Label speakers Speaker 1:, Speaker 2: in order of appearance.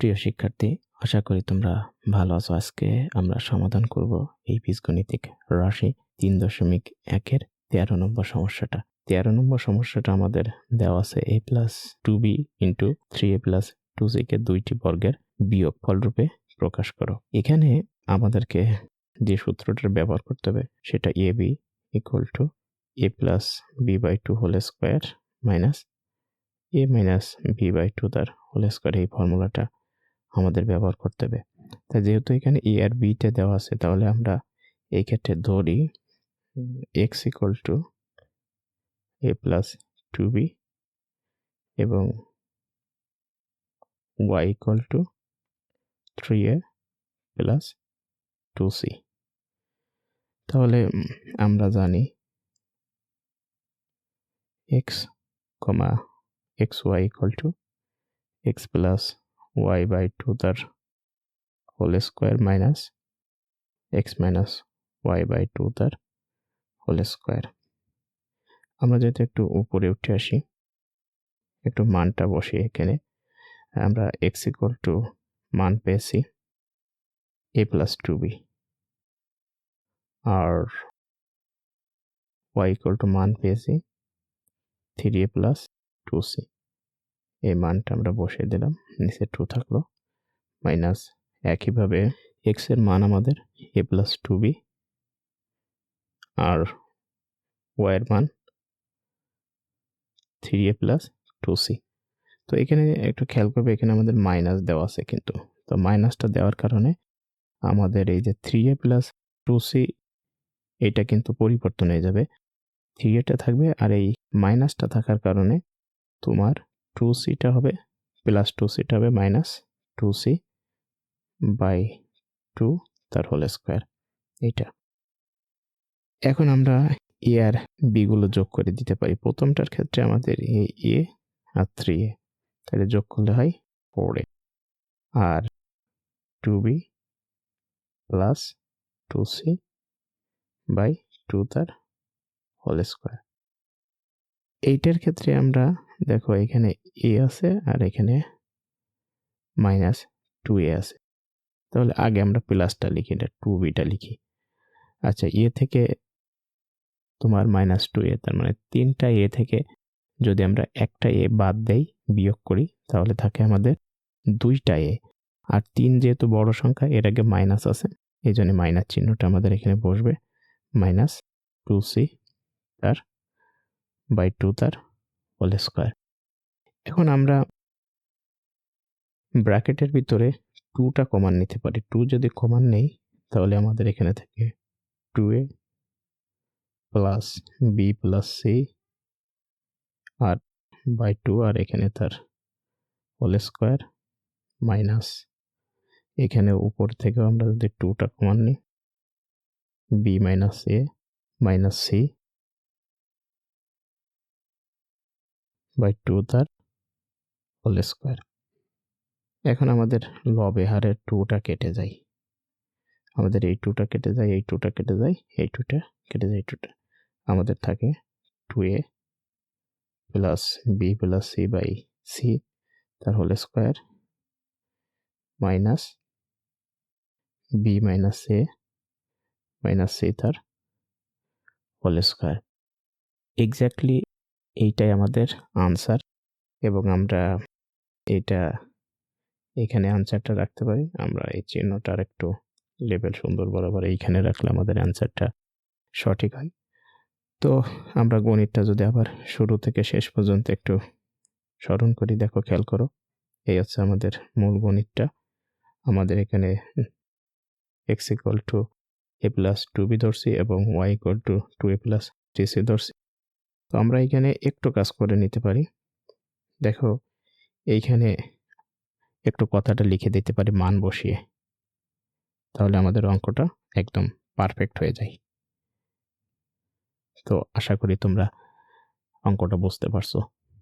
Speaker 1: প্রিয় শিক্ষার্থী, আশা করি তোমরা ভালো আছো। আজকে আমরা সমাধান করব এই বীজগণিতিক রাশি তিন দশমিক একের তেরো নম্বর সমস্যাটা। তেরো নম্বর সমস্যাটা আমাদের দেওয়া আছে A plus two B into three A plus two সিকে দুইটি বর্গের বিয়োগ ফলরূপে প্রকাশ করো। এখানে আমাদেরকে যে সূত্রটার ব্যবহার করতে হবে সেটা A B equal to A plus B by two whole square minus A minus B by two তার হোল স্কোয়ার এই ফর্মুলাটা আমাদের ব্যবহার করতে হবে। তাই যেহেতু এখানে এ আর বিটা দেওয়া আছে, তাহলে আমরা এই ক্ষেত্রে ধরি X equal to A plus two B এবং Y equal to three A plus two C তাহলে আমরা জানি X comma X Y equal to X plus Y by two তার whole square minus X minus Y by two তার whole square আমরা যেহেতু একটু উপরে উঠে আসি, একটু মানটা বসি এখানে, আমরা এক্স ইকুয়াল টু মান পেয়েছি এ প্লাস টু বি আর ওয়াই ইকুয়াল টু মান পেয়েছি three A plus two C এই মানটা আমরা বসিয়ে দিলাম, নিচে টু থাকল মাইনাস একইভাবে এক্সের মান আমাদের এ প্লাস টু বি আর ওয়াই এর মান three A plus two C তো এখানে একটু খেয়াল করবে, এখানে আমাদের মাইনাস দেওয়া আছে কিন্তু। তো মাইনাসটা দেওয়ার কারণে আমাদের এই যে three A plus two C এটা কিন্তু পরিবর্তন হয়ে যাবে। থ্রি এটা থাকবে আর এই মাইনাসটা থাকার কারণে তোমার টু সিটা হবে প্লাস টু সিটা হবে minus two C by two তার হোল স্কোয়ার এইটা। এখন আমরা এ আর বি গুলো যোগ করে দিতে পারি। প্রথমটার ক্ষেত্রে আমাদের এ এ আর থ্রি এ তাহলে যোগ করলে হয় four A R two B plus two C by two তার হোল স্কোয়ার এইটার ক্ষেত্রে আমরা দেখো, এখানে এ আছে আর এখানে মাইনাস টু এ আছে। তাহলে আগে আমরা প্লাসটা লিখি, এটা টু বিটা লিখি। আচ্ছা এ থেকে তোমার মাইনাস টু এ তার মানে তিনটা এ থেকে যদি আমরা একটা এ বাদ দেই, বিয়োগ করি, তাহলে থাকে আমাদের দুইটা এ আর তিন যেহেতু বড় সংখ্যা, এর আগে মাইনাস আছে, এই জন্য মাইনাস চিহ্নটা আমাদের এখানে বসবে। মাইনাস টু সি তার বাই টু তার হোল স্কোয়ার এখন আমরা ব্র্যাকেটের ভিতরে টুটা কমান নিতে পারি। টু যদি কমান নেই, তাহলে আমাদের এখানে থাকে two A plus B plus C R by two আর এখানে তার হোল স্কোয়ার মাইনাস এখানে উপর থেকেও আমরা যদি টুটা কমান নিই B minus A minus C by two তার হোল স্কোয়ার এখন আমাদের লবে হারের টুটা কেটে যায়। আমাদের এই টুটা কেটে যায়, এই টুটা কেটে যায়, এই টুটা কেটে যায় টুটা আমাদের থাকে two A plus B plus C by C তার whole square minus B minus A minus C তার হোল স্কোয়ার এক্স্যাক্টলি এইটাই আমাদের আনসার এবং আমরা এটা এখানে আনসারটা রাখতে পারি। আমরা এই চিহ্নটার একটু লেভেল সুন্দর বরাবর এইখানে রাখলে আমাদের অ্যান্সারটা সঠিক হয়। তো আমরা গণিতটা যদি আবার শুরু থেকে শেষ পর্যন্ত একটু স্মরণ করি, দেখো খেয়াল করো, এই হচ্ছে আমাদের মূল গণিতটা। আমাদের এখানে X equal to A plus two B ধরছি এবং Y equal to two A plus three C ধরছি। তো আমরা এখানে একটু কাজ করে নিতে পারি। দেখো, এইখানে একটু কথাটা লিখে দিতে পারি, মান বসিয়ে। তাহলে আমাদের অঙ্কটা একদম পারফেক্ট হয়ে যায়। তো আশা করি তোমরা অঙ্কটা বুঝতে পারছ।